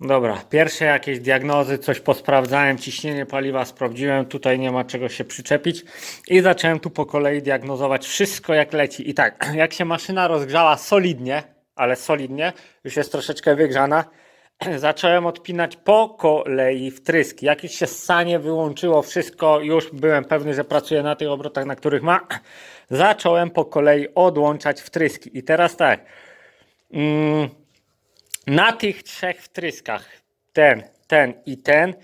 Dobra, pierwsze jakieś diagnozy, coś posprawdzałem, ciśnienie paliwa sprawdziłem, tutaj nie ma czego się przyczepić i zacząłem tu po kolei diagnozować wszystko jak leci. I tak, jak się maszyna rozgrzała solidnie, ale solidnie, już jest troszeczkę wygrzana, zacząłem odpinać po kolei wtryski. Już się ssanie wyłączyło wszystko, już byłem pewny, że pracuję na tych obrotach, na których ma, zacząłem po kolei odłączać wtryski. I teraz tak, mm, na tych trzech wtryskach, ten, ten i ten,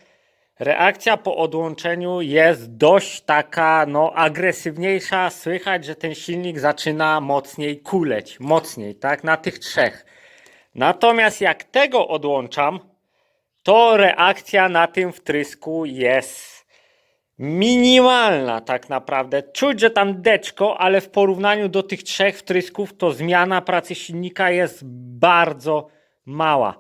reakcja po odłączeniu jest dość taka, no, agresywniejsza. Słychać, że ten silnik zaczyna mocniej kuleć, mocniej, tak, na tych trzech. Natomiast jak tego odłączam, to reakcja na tym wtrysku jest minimalna tak naprawdę. Czuć, że tam deczko, ale w porównaniu do tych trzech wtrysków to zmiana pracy silnika jest bardzo mała.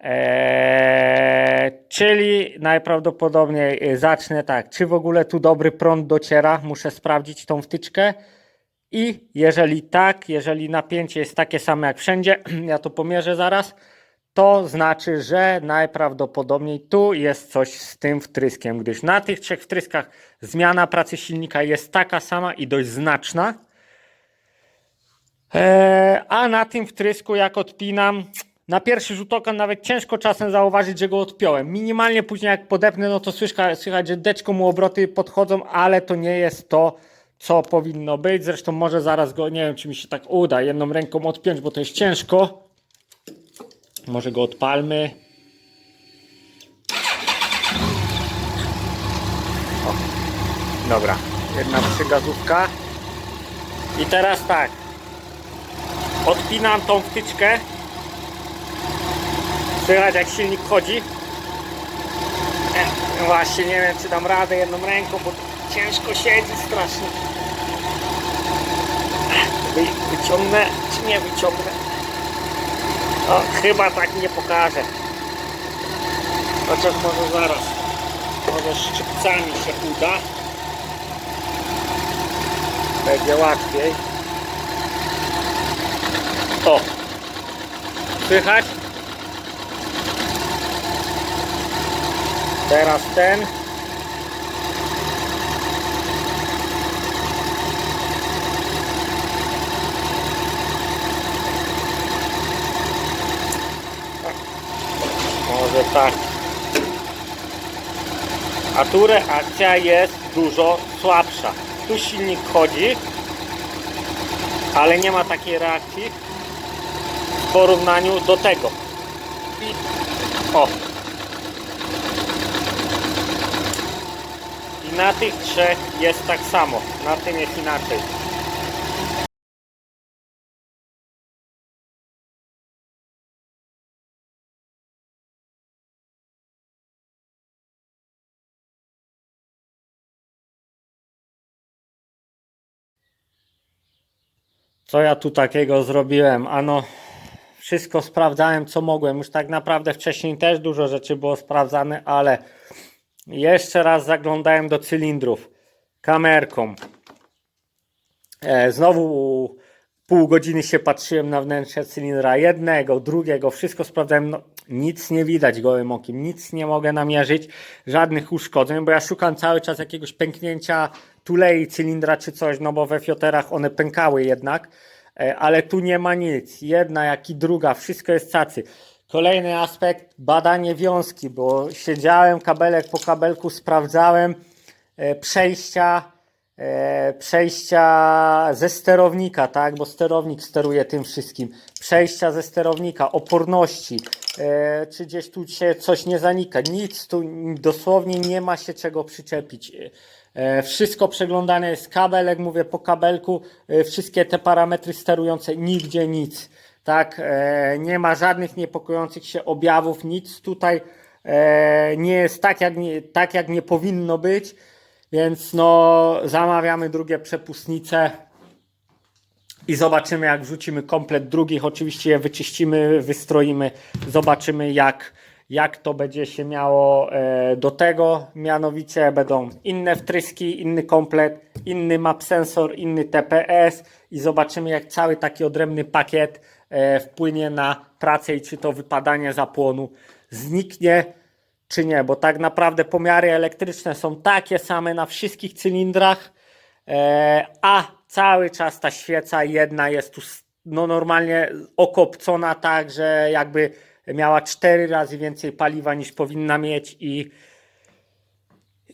Eee, czyli najprawdopodobniej y, zacznę tak, czy w ogóle tu dobry prąd dociera, muszę sprawdzić tą wtyczkę i jeżeli tak, jeżeli napięcie jest takie same jak wszędzie, ja to pomierzę zaraz, to znaczy, że najprawdopodobniej tu jest coś z tym wtryskiem, gdyż na tych trzech wtryskach zmiana pracy silnika jest taka sama i dość znaczna. Eee, a na tym wtrysku, jak odpinam, na pierwszy rzut oka nawet ciężko czasem zauważyć, że go odpiąłem. Minimalnie później jak podepnę, no to słychać, słychać że deczko mu obroty podchodzą, ale to nie jest to, co powinno być. Zresztą może zaraz go, nie wiem, czy mi się tak uda jedną ręką odpiąć, bo to jest ciężko. Może go odpalmy. O, dobra, jedna przygazówka. I teraz tak. Odpinam tą wtyczkę. Słychać jak silnik chodzi. No właśnie nie wiem czy dam radę jedną ręką, bo ciężko siedzi strasznie. Wy, wyciągnę czy nie wyciągnę? O, chyba tak nie pokażę. Chociaż może zaraz. Może szczypcami się uda. Będzie łatwiej. O! Słychać? Teraz ten. Może tak. A tu reakcja jest dużo słabsza. Tu silnik chodzi, ale nie ma takiej reakcji w porównaniu do tego. I o, na tych trzech jest tak samo. Na tym jest inaczej. Co ja tu takiego zrobiłem? Ano, wszystko sprawdzałem, co mogłem. Już tak naprawdę wcześniej też dużo rzeczy było sprawdzane, ale jeszcze raz zaglądałem do cylindrów kamerką. E, znowu pół godziny się patrzyłem na wnętrze cylindra jednego, drugiego, wszystko sprawdzałem. No, nic nie widać gołym okiem, nic nie mogę namierzyć, żadnych uszkodzeń, bo ja szukam cały czas jakiegoś pęknięcia tulei cylindra czy coś, no bo we fioterach one pękały jednak, e, ale tu nie ma nic. Jedna jak i druga, wszystko jest cacy. Kolejny aspekt, badanie wiązki, bo siedziałem kabelek po kabelku, sprawdzałem e, przejścia, e, przejścia ze sterownika, tak, bo sterownik steruje tym wszystkim. Przejścia ze sterownika, oporności, e, czy gdzieś tu się coś nie zanika. Nic tu dosłownie nie ma się czego przyczepić. Wszystko przeglądane jest kabelek, mówię po kabelku, wszystkie te parametry sterujące, nigdzie nic. Tak, e, nie ma żadnych niepokojących się objawów, nic tutaj e, nie jest tak jak nie, tak, jak nie powinno być, więc no zamawiamy drugie przepustnice i zobaczymy jak wrzucimy komplet drugich, oczywiście je wyczyścimy, wystroimy, zobaczymy jak, jak to będzie się miało e, do tego, mianowicie będą inne wtryski, inny komplet, inny map sensor, inny TPS i zobaczymy jak cały taki odrębny pakiet wpłynie na pracę i czy to wypadanie zapłonu zniknie czy nie, bo tak naprawdę pomiary elektryczne są takie same na wszystkich cylindrach, e, a cały czas ta świeca jedna jest tu no normalnie okopcona tak, że jakby miała cztery razy więcej paliwa niż powinna mieć i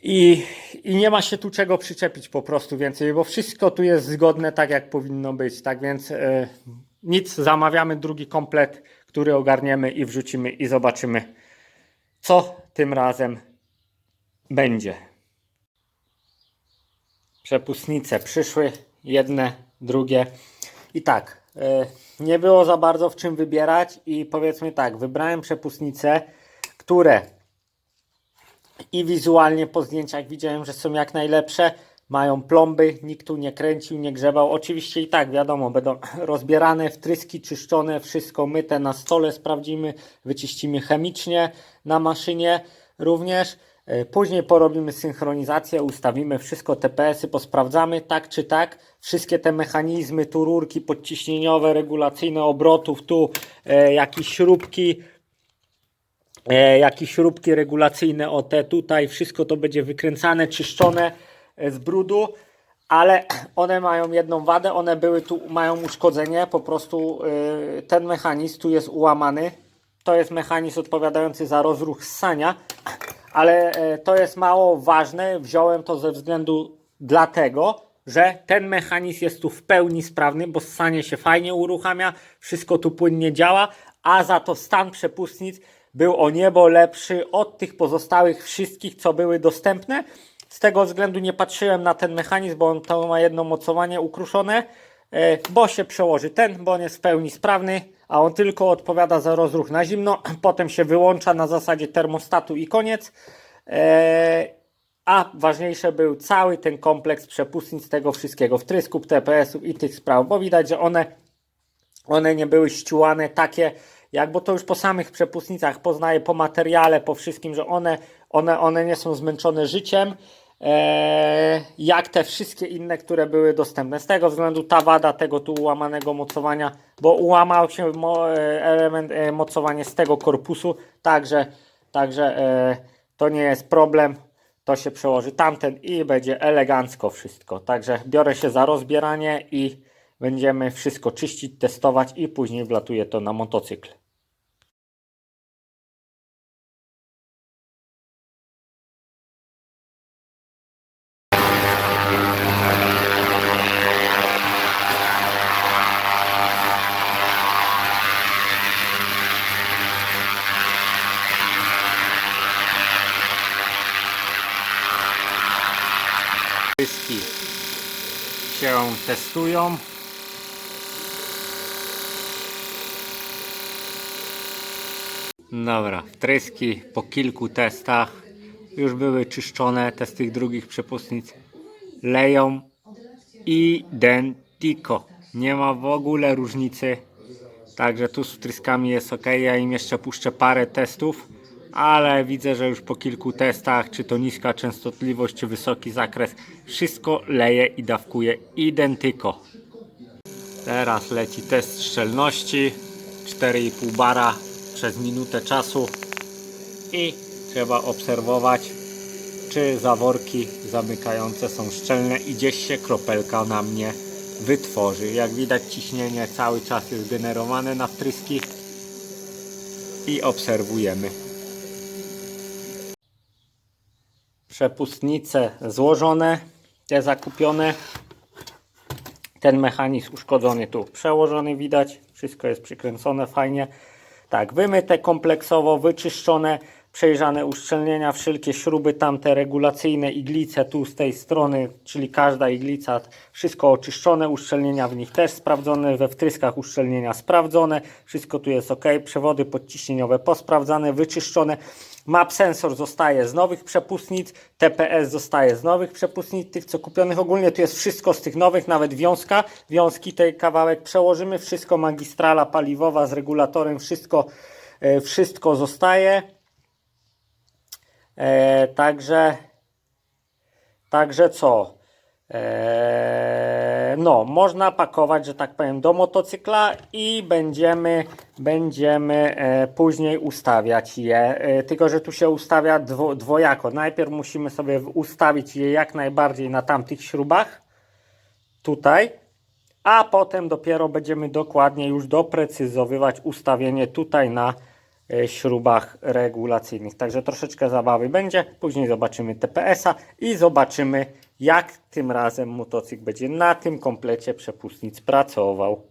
i, I nie ma się tu czego przyczepić po prostu więcej, bo wszystko tu jest zgodne tak, jak powinno być. Tak więc e, nic, zamawiamy drugi komplet, który ogarniemy i wrzucimy i zobaczymy, co tym razem będzie. Przepustnice przyszły, jedne, drugie. I tak, e, nie było za bardzo w czym wybierać i powiedzmy tak, wybrałem przepustnice, które i wizualnie po zdjęciach widziałem, że są jak najlepsze. Mają plomby, nikt tu nie kręcił, nie grzebał. Oczywiście i tak, wiadomo, będą rozbierane, wtryski czyszczone, wszystko myte na stole, sprawdzimy, wyczyścimy chemicznie na maszynie również. E, Później porobimy synchronizację, ustawimy wszystko, TPS-y posprawdzamy, tak czy tak. Wszystkie te mechanizmy, tu rurki podciśnieniowe, regulacyjne obrotów, tu e, jakieś śrubki, e, jakieś śrubki regulacyjne, o te tutaj, wszystko to będzie wykręcane, czyszczone z brudu, ale one mają jedną wadę, one były tu, mają uszkodzenie, po prostu e, ten mechanizm tu jest ułamany, to jest mechanizm odpowiadający za rozruch ssania, ale e, to jest mało ważne, wziąłem to ze względu dlatego, że ten mechanizm jest tu w pełni sprawny, bo ssanie się fajnie uruchamia, wszystko tu płynnie działa, a za to stan przepustnic był o niebo lepszy od tych pozostałych wszystkich, co były dostępne. Z tego względu nie patrzyłem na ten mechanizm, bo on to ma jedno mocowanie ukruszone, e, bo się przełoży ten, bo on jest w pełni sprawny, a on tylko odpowiada za rozruch na zimno, potem się wyłącza na zasadzie termostatu i koniec. E, a ważniejsze był cały ten kompleks przepustnic tego wszystkiego, wtrysków, TPS-ów i tych spraw, bo widać, że one, one nie były ściułane takie, jak bo to już po samych przepustnicach poznaję, po materiale, po wszystkim, że one, one, one nie są zmęczone życiem, e, jak te wszystkie inne, które były dostępne. Z tego względu ta wada tego tu ułamanego mocowania, bo ułamał się e, element e, mocowanie z tego korpusu, także, także to nie jest problem to się przełoży tamten i będzie elegancko wszystko. Także biorę się za rozbieranie i będziemy wszystko czyścić, testować i później wlatuję to na motocykl. Wszystkie się testują. Dobra, tryski po kilku testach już były czyszczone. Te z tych drugich przepustnic leją identico. Nie ma w ogóle różnicy. Także tu z tryskami jest ok. Ja im jeszcze puszczę parę testów, ale widzę, że już po kilku testach, czy to niska częstotliwość, czy wysoki zakres, wszystko leje i dawkuje identyko. Teraz leci test szczelności 4,5 bara przez minutę czasu i trzeba obserwować czy zaworki zamykające są szczelne i gdzieś się kropelka na mnie wytworzy. Jak widać ciśnienie cały czas jest generowane na wtryski i obserwujemy. Przepustnice złożone, te zakupione. Ten mechanizm uszkodzony tu przełożony widać, wszystko jest przykręcone fajnie. Tak, wymyte kompleksowo, wyczyszczone, przejrzane uszczelnienia, wszelkie śruby tamte regulacyjne, iglice tu z tej strony, czyli każda iglica, wszystko oczyszczone, uszczelnienia w nich też sprawdzone, we wtryskach uszczelnienia sprawdzone, wszystko tu jest ok, przewody podciśnieniowe posprawdzane, wyczyszczone. Map sensor zostaje z nowych przepustnic, TPS zostaje z nowych przepustnic, tych co kupionych ogólnie, tu jest wszystko z tych nowych, nawet wiązka, wiązki tej kawałek przełożymy, wszystko magistrala paliwowa z regulatorem, wszystko, e, wszystko zostaje. E, także, także co? Eee, no, można pakować, że tak powiem, do motocykla i będziemy, będziemy e, później ustawiać je. E, tylko, że tu się ustawia dwo, dwojako. Najpierw musimy sobie ustawić je jak najbardziej na tamtych śrubach, tutaj, a potem dopiero będziemy dokładnie już doprecyzowywać ustawienie tutaj na e, śrubach regulacyjnych. Także troszeczkę zabawy będzie. Później zobaczymy TPS-a i zobaczymy, jak tym razem motocykl będzie na tym komplecie przepustnic pracował.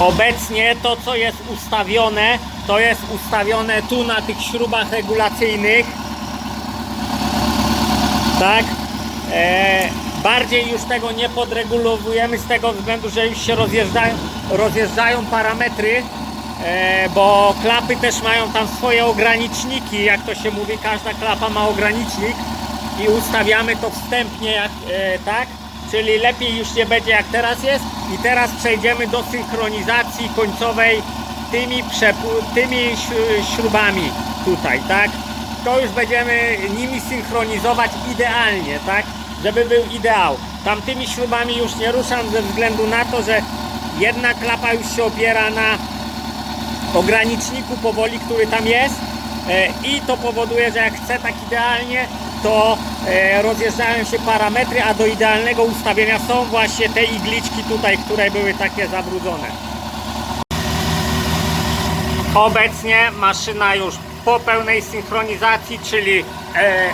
Obecnie to, co jest ustawione, to jest ustawione tu na tych śrubach regulacyjnych. Tak? E, bardziej już tego nie podregulowujemy z tego względu, że już się rozjeżdżają, rozjeżdżają parametry, e, bo klapy też mają tam swoje ograniczniki, jak to się mówi, każda klapa ma ogranicznik i ustawiamy to wstępnie, jak, e, tak? Czyli lepiej już nie będzie jak teraz jest i teraz przejdziemy do synchronizacji końcowej tymi, tymi śru- śrubami tutaj, tak? to już będziemy nimi synchronizować idealnie, tak? Żeby był ideał. Tamtymi śrubami już nie ruszam ze względu na to, że jedna klapa już się opiera na ograniczniku powoli, który tam jest e, i to powoduje, że jak chcę tak idealnie, to e, rozjeżdżają się parametry, a do idealnego ustawienia są właśnie te igliczki tutaj, które były takie zabrudzone. Obecnie maszyna już po pełnej synchronizacji, czyli e,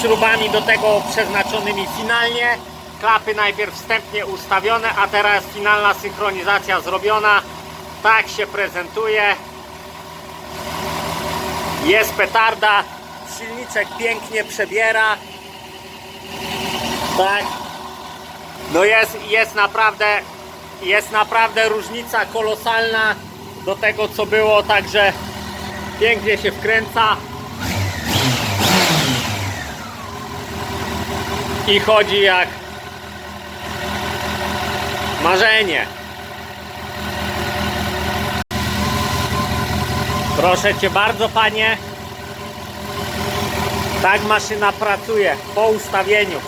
śrubami do tego przeznaczonymi finalnie. Klapy najpierw wstępnie ustawione, a teraz finalna synchronizacja zrobiona. Tak się prezentuje. Jest petarda, silniczek pięknie przebiera. Tak. No jest, jest naprawdę jest naprawdę różnica kolosalna do tego co było, także pięknie się wkręca i chodzi jak marzenie. Proszę Cię bardzo, Panie. Tak maszyna pracuje po ustawieniu.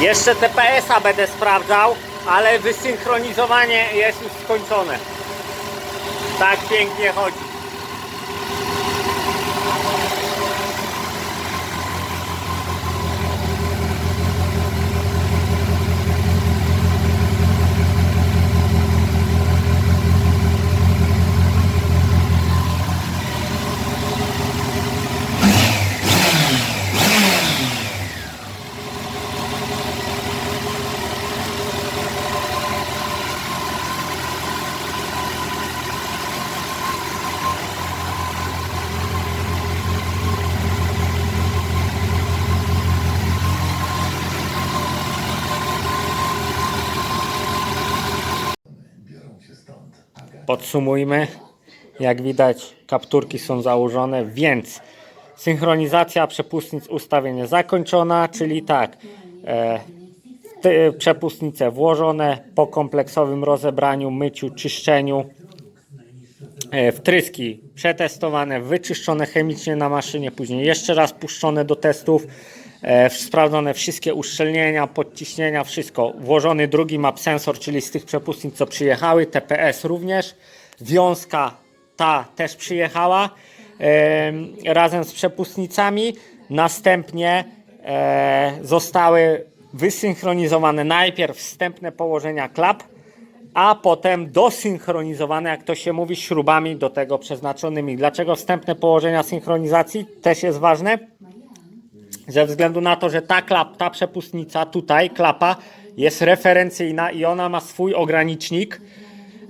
Jeszcze TPS-a będę sprawdzał, ale wysynchronizowanie jest już skończone. Tak pięknie chodzi. Podsumujmy. Jak widać, kapturki są założone, więc synchronizacja przepustnic ustawienie zakończona, czyli tak. E, te przepustnice włożone po kompleksowym rozebraniu, myciu, czyszczeniu. E, wtryski przetestowane, wyczyszczone chemicznie na maszynie, później jeszcze raz puszczone do testów. E, sprawdzone wszystkie uszczelnienia, podciśnienia, wszystko. Włożony drugi map sensor, czyli z tych przepustnic, co przyjechały, TPS również. Wiązka ta też przyjechała e, razem z przepustnicami. Następnie e, zostały wysynchronizowane najpierw wstępne położenia klap, a potem dosynchronizowane, jak to się mówi, śrubami do tego przeznaczonymi. Dlaczego wstępne położenia synchronizacji też jest ważne? Ze względu na to, że ta klap, ta przepustnica tutaj, klapa, jest referencyjna i ona ma swój ogranicznik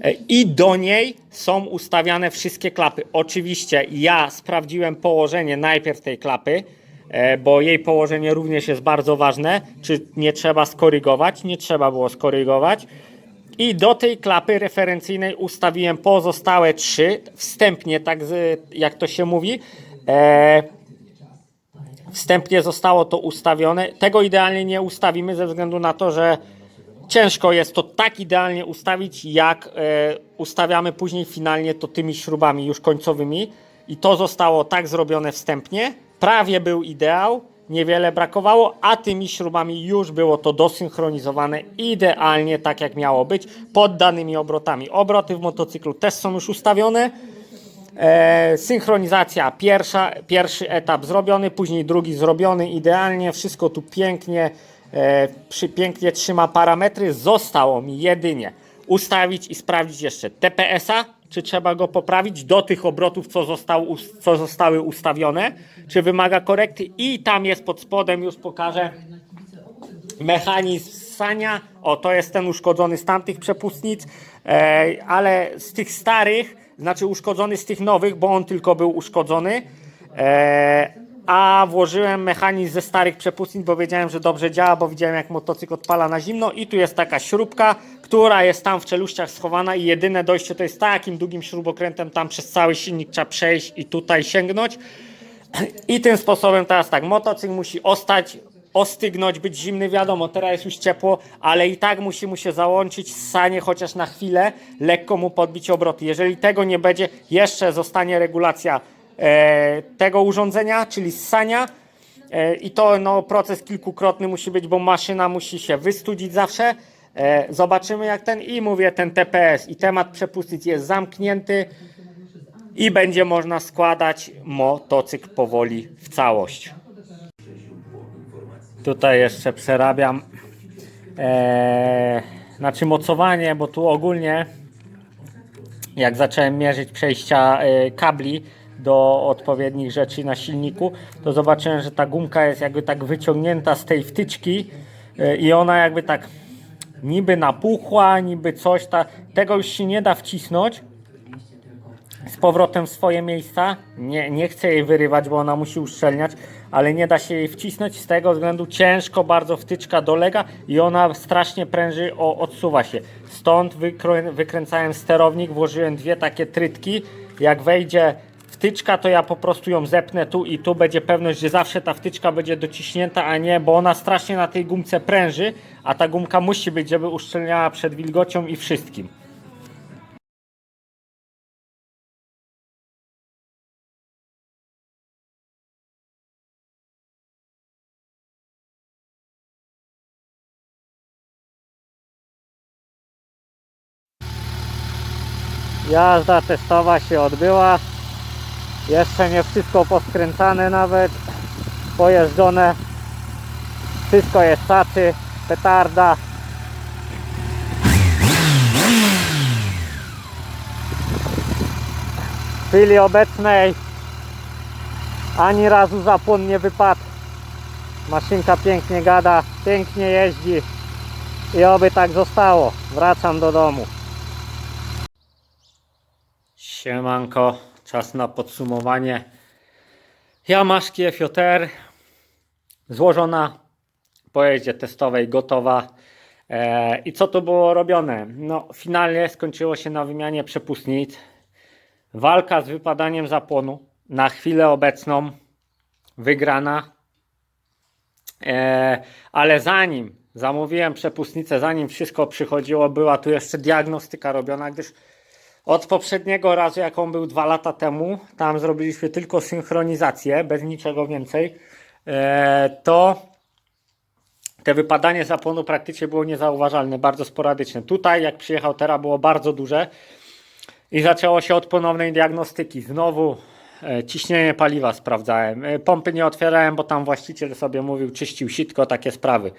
e, i do niej są ustawiane wszystkie klapy. Oczywiście ja sprawdziłem położenie najpierw tej klapy, e, bo jej położenie również jest bardzo ważne. Czy nie trzeba skorygować? Nie trzeba było skorygować. I do tej klapy referencyjnej ustawiłem pozostałe trzy, wstępnie, tak jak to się mówi. Wstępnie zostało to ustawione. Tego idealnie nie ustawimy ze względu na to, że ciężko jest to tak idealnie ustawić, jak e, ustawiamy później finalnie to tymi śrubami już końcowymi. I to zostało tak zrobione wstępnie, prawie był ideał, niewiele brakowało, a tymi śrubami już było to dosynchronizowane idealnie tak jak miało być, pod danymi obrotami. Obroty w motocyklu też są już ustawione. E, synchronizacja pierwsza, pierwszy etap zrobiony, później drugi zrobiony idealnie, wszystko tu pięknie, e, przy, pięknie trzyma parametry. Zostało mi jedynie ustawić i sprawdzić jeszcze TPS-a, czy trzeba go poprawić do tych obrotów, co, został, co zostały ustawione, czy wymaga korekty i tam jest pod spodem, już pokażę, mechanizm ssania. O, to jest ten uszkodzony z tamtych przepustnic, e, ale z tych starych, znaczy uszkodzony z tych nowych, bo on tylko był uszkodzony. E, a włożyłem mechanizm ze starych przepustnic, bo wiedziałem, że dobrze działa, bo widziałem jak motocykl odpala na zimno i tu jest taka śrubka, która jest tam w czeluściach schowana i jedyne dojście to jest takim długim śrubokrętem tam przez cały silnik trzeba przejść i tutaj sięgnąć. I tym sposobem teraz tak, motocykl musi ostać, ostygnąć, być zimny, wiadomo, teraz jest już ciepło, ale i tak musi mu się załączyć ssanie chociaż na chwilę, lekko mu podbić obroty. Jeżeli tego nie będzie, jeszcze zostanie regulacja e, tego urządzenia, czyli ssania. E, I to no, proces kilkukrotny musi być, bo maszyna musi się wystudzić zawsze. E, zobaczymy jak ten i mówię, ten TPS i temat przepustnic jest zamknięty i będzie można składać motocykl powoli w całość. Tutaj jeszcze przerabiam e, znaczy mocowanie, bo tu ogólnie jak zacząłem mierzyć przejścia e, kabli do odpowiednich rzeczy na silniku, to zobaczyłem, że ta gumka jest jakby tak wyciągnięta z tej wtyczki e, i ona jakby tak niby napuchła, niby coś, ta, tego już się nie da wcisnąć, z powrotem w swoje miejsca. Nie, nie chcę jej wyrywać, bo ona musi uszczelniać, ale nie da się jej wcisnąć z tego względu ciężko bardzo wtyczka dolega i ona strasznie pręży, o, odsuwa się. Stąd wykrę, wykręcałem sterownik, włożyłem dwie takie trytki. Jak wejdzie wtyczka, to ja po prostu ją zepnę tu i tu będzie pewność, że zawsze ta wtyczka będzie dociśnięta, a nie, bo ona strasznie na tej gumce pręży, a ta gumka musi być, żeby uszczelniała przed wilgocią i wszystkim. Jazda testowa się odbyła. Jeszcze nie wszystko poskręcane nawet. Pojeżdżone. Wszystko jest cacy. Petarda. W chwili obecnej ani razu zapłon nie wypadł. Maszynka pięknie gada, pięknie jeździ i oby tak zostało. Wracam do domu. Siemanko, czas na podsumowanie. Yamaszki FJR złożona po jeździe testowej, gotowa. E, I co tu było robione? No, finalnie skończyło się na wymianie przepustnic. Walka z wypadaniem zapłonu na chwilę obecną wygrana. E, ale zanim zamówiłem przepustnicę, zanim wszystko przychodziło, była tu jeszcze diagnostyka robiona, gdyż od poprzedniego razu, jaką był dwa lata temu, tam zrobiliśmy tylko synchronizację, bez niczego więcej, e, to te wypadanie zapłonu praktycznie było niezauważalne, bardzo sporadyczne. Tutaj, jak przyjechał teraz, było bardzo duże i zaczęło się od ponownej diagnostyki. Znowu e, ciśnienie paliwa sprawdzałem. E, pompy nie otwierałem, bo tam właściciel sobie mówił, czyścił sitko, takie sprawy.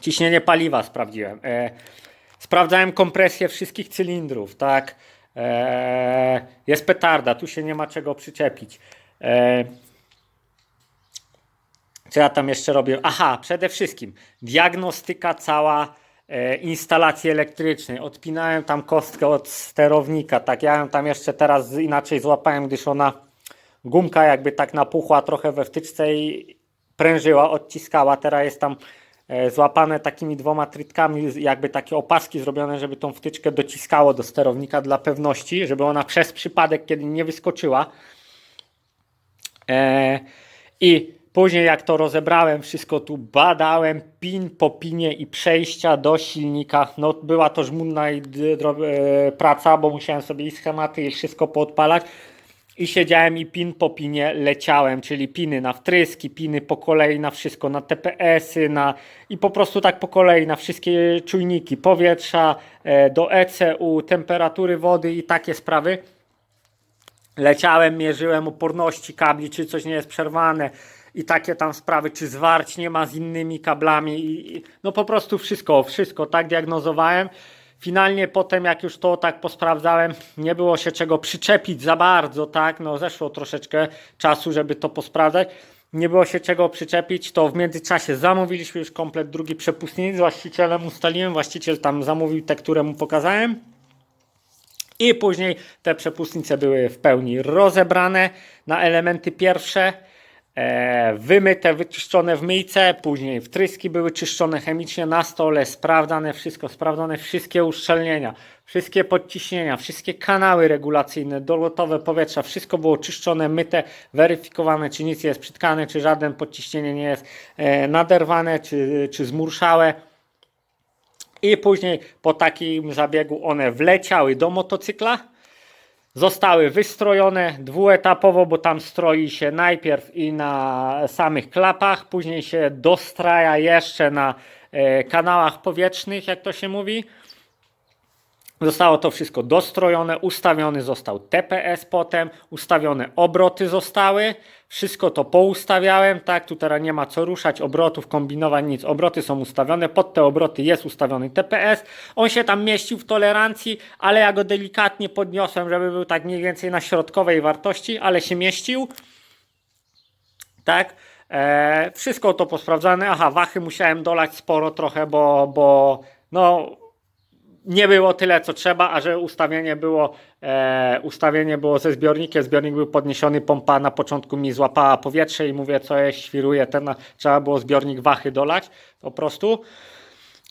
Ciśnienie paliwa sprawdziłem. Sprawdzałem kompresję wszystkich cylindrów, tak. E, jest petarda, tu się nie ma czego przyczepić. E, co ja tam jeszcze robię? Aha, przede wszystkim diagnostyka cała e, instalacji elektrycznej. Odpinałem tam kostkę od sterownika, tak ja ją tam jeszcze teraz inaczej złapałem, gdyż ona gumka jakby tak napuchła trochę we wtyczce i prężyła, odciskała. Teraz jest tam złapane takimi dwoma trytkami, jakby takie opaski zrobione, żeby tą wtyczkę dociskało do sterownika dla pewności, żeby ona przez przypadek, kiedy nie wyskoczyła, E, I później jak to rozebrałem, wszystko tu badałem, pin po pinie i przejścia do silnika. No była to żmudna e, praca, bo musiałem sobie i schematy i wszystko poodpalać. I siedziałem i pin po pinie leciałem, czyli piny na wtryski, piny po kolei na wszystko, na TPS-y, na i po prostu tak po kolei na wszystkie czujniki powietrza, e, do ECU, temperatury wody i takie sprawy. Leciałem, mierzyłem oporności kabli, czy coś nie jest przerwane i takie tam sprawy, czy zwarć nie ma z innymi kablami. I, no po prostu wszystko, wszystko tak diagnozowałem. Finalnie potem, jak już to tak posprawdzałem, nie było się czego przyczepić za bardzo, tak? No zeszło troszeczkę czasu, żeby to posprawdzać. Nie było się czego przyczepić, to w międzyczasie zamówiliśmy już komplet drugi przepustnic z właścicielem, ustaliłem, właściciel tam zamówił te, które mu pokazałem. I później te przepustnice były w pełni rozebrane na elementy pierwsze, wymyte, wyczyszczone w myjce, później wtryski były czyszczone chemicznie na stole, sprawdzane wszystko, sprawdzone wszystkie uszczelnienia, wszystkie podciśnienia, wszystkie kanały regulacyjne, dolotowe powietrza, wszystko było czyszczone, myte, weryfikowane, czy nic jest przytkane, czy żaden podciśnienie nie jest e, naderwane, czy, czy zmurszałe. I później po takim zabiegu one wleciały do motocykla. Zostały wystrojone dwuetapowo, bo tam stroi się najpierw i na samych klapach, później się dostraja jeszcze na e, kanałach powietrznych, jak to się mówi. Zostało to wszystko dostrojone, ustawiony został TPS potem, ustawione obroty zostały, wszystko to poustawiałem, tak, tu teraz nie ma co ruszać, obrotów, kombinować, nic, obroty są ustawione, pod te obroty jest ustawiony TPS, on się tam mieścił w tolerancji, ale ja go delikatnie podniosłem, żeby był tak mniej więcej na środkowej wartości, ale się mieścił, tak, e, wszystko to posprawdzane, aha, wachy musiałem dolać sporo trochę, bo, bo no nie było tyle, co trzeba, a że ustawienie było, e, ustawienie było ze zbiornikiem, zbiornik był podniesiony, pompa na początku mi złapała powietrze i mówię, co jest, świruje, ten, trzeba było zbiornik wachy dolać po prostu.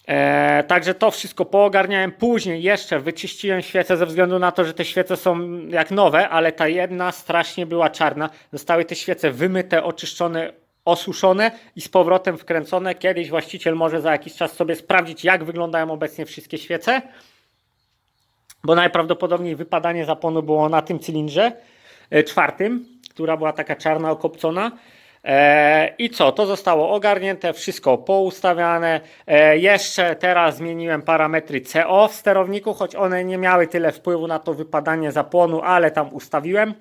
E, także to wszystko poogarniałem. Później jeszcze wyczyściłem świecę ze względu na to, że te świece są jak nowe, ale ta jedna strasznie była czarna. Zostały te świece wymyte, oczyszczone, osuszone i z powrotem wkręcone. Kiedyś właściciel może za jakiś czas sobie sprawdzić, jak wyglądają obecnie wszystkie świece. Bo najprawdopodobniej wypadanie zapłonu było na tym cylindrze e, czwartym, która była taka czarna, okopcona. E, I co? To zostało ogarnięte, wszystko poustawiane. E, jeszcze teraz zmieniłem parametry CO w sterowniku, choć one nie miały tyle wpływu na to wypadanie zapłonu, ale tam ustawiłem.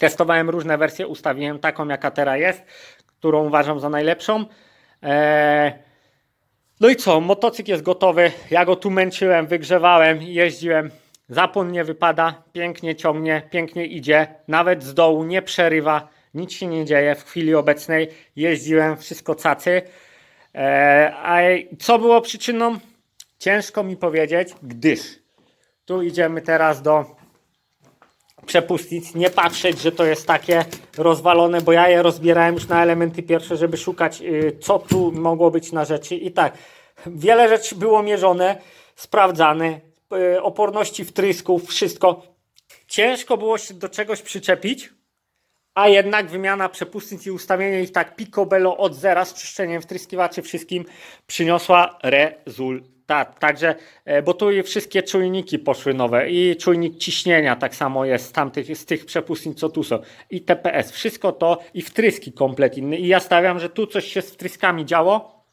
Testowałem różne wersje, ustawiłem taką, jaka teraz jest, którą uważam za najlepszą. E, no i co? Motocykl jest gotowy. Ja go tu męczyłem, wygrzewałem, jeździłem. Zapłon nie wypada, pięknie ciągnie, pięknie idzie. Nawet z dołu nie przerywa, nic się nie dzieje w chwili obecnej. Jeździłem, wszystko cacy. E, a co było przyczyną? Ciężko mi powiedzieć, gdyż tu idziemy teraz do przepustnic, nie patrzeć, że to jest takie rozwalone, bo ja je rozbierałem już na elementy pierwsze, żeby szukać, y, co tu mogło być na rzeczy. I tak, wiele rzeczy było mierzone, sprawdzane, y, oporności wtrysków, wszystko. Ciężko było się do czegoś przyczepić, a jednak wymiana przepustnic i ustawienie ich tak picobello od zera z czyszczeniem wtryskiwaczy wszystkim przyniosła rezultat. Także, e, bo tu wszystkie czujniki poszły nowe i czujnik ciśnienia tak samo jest z tamtych, z tych przepustnic co tu są i TPS, wszystko to i wtryski komplet inny i ja stawiam, że tu coś się z wtryskami działo,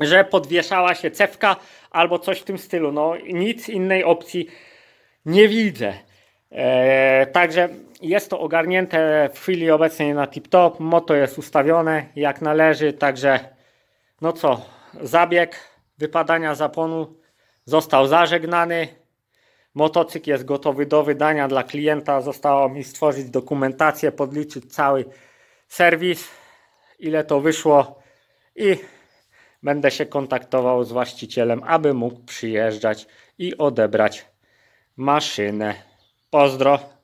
że podwieszała się cewka albo coś w tym stylu, no nic innej opcji nie widzę. E, także jest to ogarnięte w chwili obecnej na tip-top. Moto jest ustawione jak należy. Także, no co, zabieg wypadania zapłonu został zażegnany. Motocykl jest gotowy do wydania dla klienta. Zostało mi stworzyć dokumentację, podliczyć cały serwis, ile to wyszło i będę się kontaktował z właścicielem, aby mógł przyjeżdżać i odebrać maszynę. Pozdro.